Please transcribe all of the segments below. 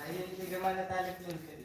Ayun, sige man natalik yun.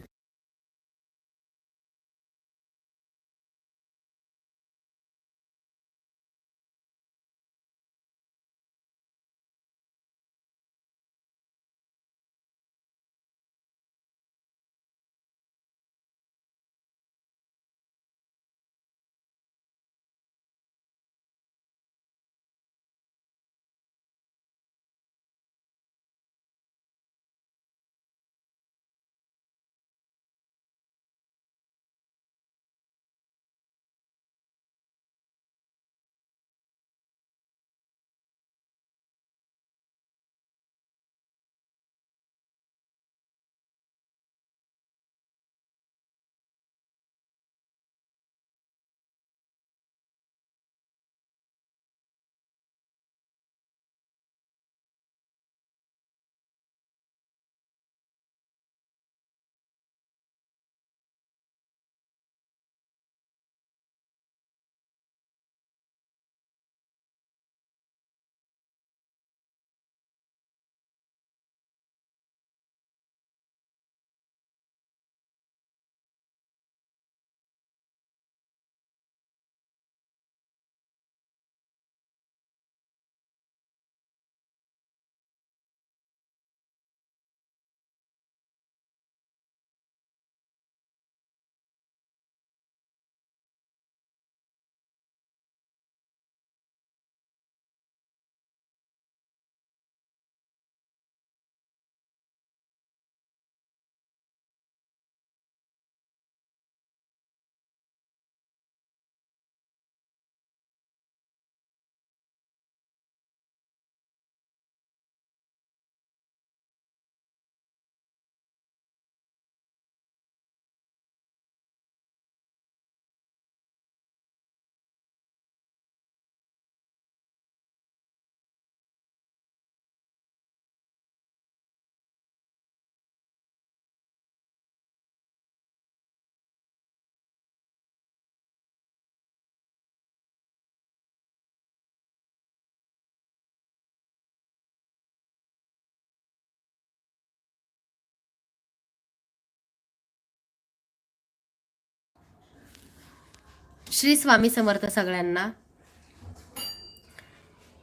Shri Swami Samarth सगळ्यांना.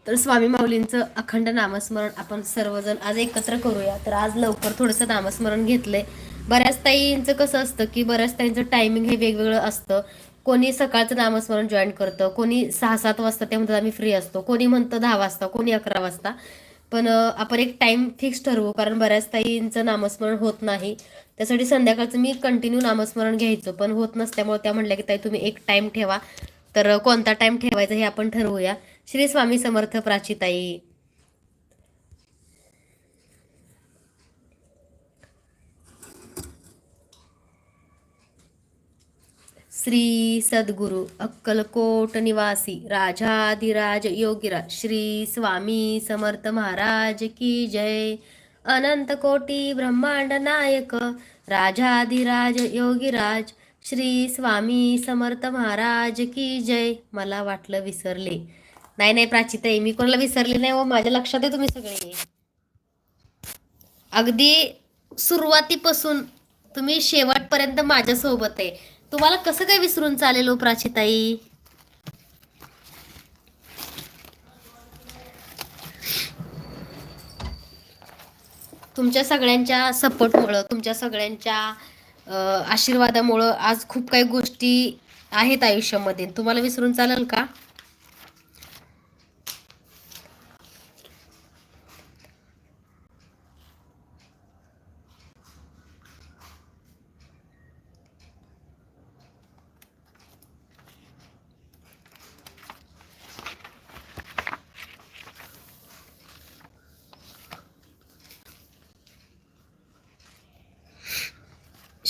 तर स्वामी माऊलींचं अखंड नामस्मरण आपण सर्वजण आज एकत्र करूया. तर आज लवकर थोडंसं नामस्मरण घेतलंय. बऱ्याच ताईंचं कसं असतं की बऱ्याच ताईंचं टायमिंग हे वेगवेगळं असतं. कोणी सकाळचं नामस्मरण जॉईन करतं कोणी सहा सात वाजता ते म्हणतात आम्ही फ्री असतो. कोणी म्हणतं दहा वाजता. कोणी अकरा वाजता. पण आपण एक टाइम फिक्स ठरवू. कारण बऱ्याच ताईंचं नामस्मरण होत नाही. त्यासाठी संध्याकाळचं मी कंटिन्यू नामस्मरण घ्यायचं. पण होत नसल्यामुळे त्या म्हणल्या की ताई तुम्ही एक टाइम ठेवा. तर कोणता टाइम ठेवायचा हे आपण ठरवूया. श्री स्वामी समर्थ प्राचीताई श्री सद्गुरु अक्कलकोट निवासी राजाधिराज योगीराज श्री स्वामी समर्थ महाराज की जय. अनंत कोटी ब्रह्मांड नायक राजाधिराज योगीराज श्री स्वामी समर्थ महाराज की जय. मला वाटलं विसरले. नाही नाही प्राचिताई मी कोणाला विसरले नाही व माझ्या लक्षात आहे तुम्ही सगळे. अगदी सुरुवातीपासून तुम्ही शेवटपर्यंत माझ्यासोबत आहे. तुम्हाला कसं काय विसरून चालेल हो प्राचीताई? तुमच्या सगळ्यांच्या सपोर्टमुळं तुमच्या सगळ्यांच्या आशीर्वादामुळं आज खूप काही गोष्टी आहेत आयुष्यामध्ये. तुम्हाला विसरून चालेल का?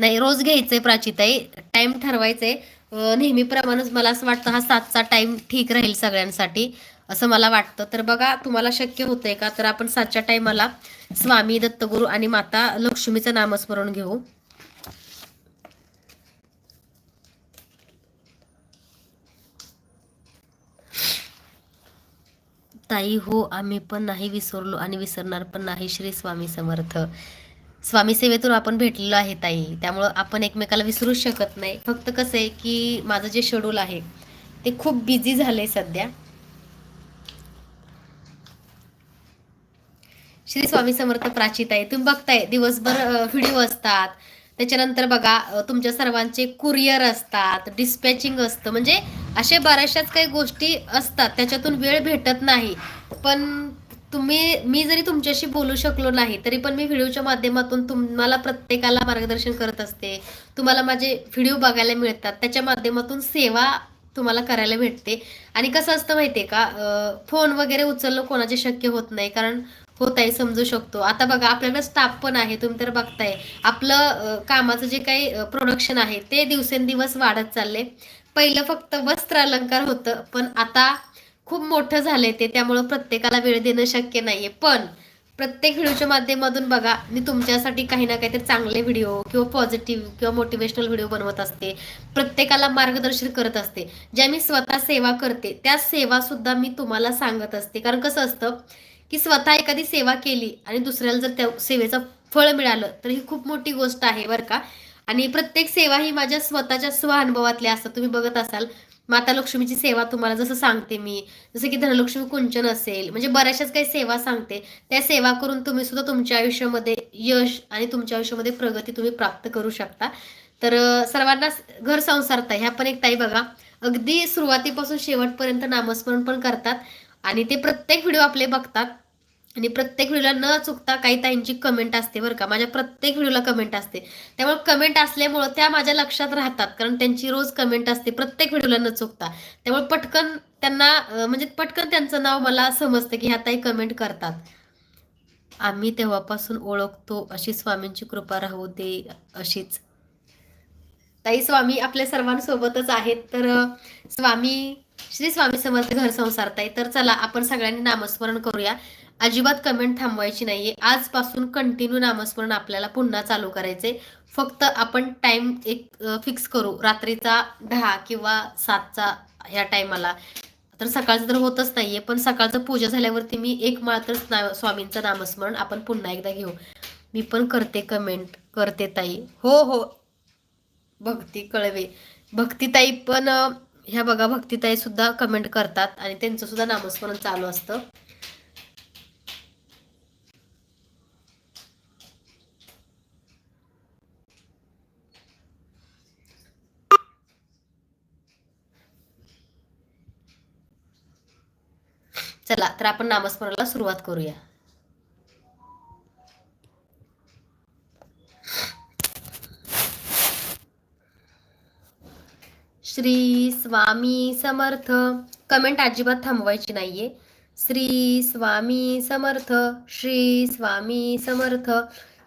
नाही रोज घ्यायचंय प्राचिताई टाइम ठरवायचंय. नेहमीप्रमाणेच मला असं वाटतं हा सातचा टाइम ठीक राहील सगळ्यांसाठी असं मला वाटतं. तर बघा तुम्हाला शक्य होतंय का? तर आपण सातच्या टाइमाला स्वामी दत्तगुरू आणि माता लक्ष्मीचं नामस्मरण घेऊ. ताई हो आम्ही पण नाही विसरलो आणि विसरणार पण नाही श्री स्वामी समर्थ. स्वामी सेवेतून आपण भेटलेलो आहे ताई. त्यामुळं आपण एकमेकाला विसरूच शकत नाही. फक्त कसं आहे की माझं जे शेड्यूल आहे ते खूप बिझी झालंय सध्या. श्री स्वामी समर्थ प्राचित आहे तुम्ही बघताय दिवसभर व्हिडिओ असतात. त्याच्यानंतर बघा तुमच्या सर्वांचे कुरिअर असतात डिस्पॅचिंग असतं. म्हणजे असे बऱ्याचशाच काही गोष्टी असतात त्याच्यातून वेळ भेटत नाही. पण तुम्ही मी जरी तुमच्याशी बोलू शकलो नाही तरी पण मी व्हिडिओच्या माध्यमातून तुम्हाला प्रत्येकाला मार्गदर्शन करत असते. तुम्हाला माझे व्हिडिओ बघायला मिळतात. त्याच्या माध्यमातून सेवा तुम्हाला करायला भेटते. आणि कसं असतं माहितीये का? फोन वगैरे उचलणं कोणाचे शक्य होत नाही कारण होत आहे समजू शकतो. आता बघा आपल्याकडे स्टाफ पण आहे तुम्ही तर बघताय. आपलं कामाचं जे काही प्रोडक्शन आहे ते दिवसेंदिवस वाढत चालले पहिलं फक्त वस्त्र अलंकार होतं पण आता खूप मोठं झालंय ते त्यामुळं प्रत्येकाला वेळ देणं शक्य नाहीये. पण प्रत्येक व्हिडिओच्या माध्यमातून बघा मी तुमच्यासाठी काही ना काहीतरी चांगले व्हिडिओ किंवा पॉझिटिव्ह किंवा मोटिवेशनल व्हिडिओ बनवत असते प्रत्येकाला मार्गदर्शन करत असते. ज्या मी स्वतः सेवा करते त्या सेवा सुद्धा मी तुम्हाला सांगत असते. कारण कसं असतं की स्वतः एखादी सेवा केली आणि दुसऱ्याला जर त्या सेवेचं फळ मिळालं तर ही खूप मोठी गोष्ट आहे बरं का. आणि प्रत्येक सेवा ही माझ्या स्वतःच्या स्वअनुभवातल्या असतात. तुम्ही बघत असाल माता लक्ष्मीची सेवा तुम्हाला जसं सांगते मी जसं की धनलक्ष्मी कुंचन असेल म्हणजे बऱ्याचशाच काही सेवा सांगते. त्या सेवा करून तुम्ही सुद्धा तुमच्या आयुष्यामध्ये यश आणि तुमच्या आयुष्यामध्ये प्रगती तुम्ही प्राप्त करू शकता. तर सर्वांना घर संसारता ह्या पण एक ताई बघा अगदी सुरुवातीपासून शेवटपर्यंत नामस्मरण पण करतात आणि ते प्रत्येक व्हिडिओ आपले बघतात. आणि प्रत्येक व्हिडिओला न चुकता काही ताईंची कमेंट असते बरं का. माझ्या प्रत्येक व्हिडिओला कमेंट असते. त्यामुळे कमेंट असल्यामुळं त्या माझ्या लक्षात राहतात. कारण त्यांची रोज कमेंट असते. प्रत्येक व्हिडिओला न चुकता. त्यामुळे पटकन त्यांना म्हणजे पटकन त्यांचं नाव मला समजतं की ह्या ताई कमेंट करतात. आम्ही तेव्हापासून ओळखतो. अशी स्वामींची कृपा राहू दे अशीच. ताई स्वामी आपल्या सर्वांसोबतच आहेत. तर स्वामी श्री स्वामी समर्थ घर संसारताई तर चला आपण सगळ्यांनी नामस्मरण करूया. अजिबात कमेंट थांबवायची नाहीये. आजपासून कंटिन्यू नामस्मरण आपल्याला पुन्हा चालू करायचे फक्त आपण टाइम एक फिक्स करू. रात्रीचा दहा किंवा सातचा ह्या टायमाला तर सकाळचं तर होतच नाहीये पण सकाळचं पूजा झाल्यावरती मी एक माळ तर ना- स्वामींचं नामस्मरण आपण पुन्हा एकदा घेऊ. मी पण करते कमेंट करते ताई. हो हो. भक्ती कळवे. भक्तीताई पण ह्या बघा भक्तीताई सुद्धा कमेंट करतात आणि त्यांचं सुद्धा नामस्मरण चालू असतं. चला तर आपण नामस्मरणाला सुरुवात करूया. श्री स्वामी समर्थ. कमेंट अजिबात थांबवायची नाहीये. श्री स्वामी समर्थ श्री स्वामी समर्थ.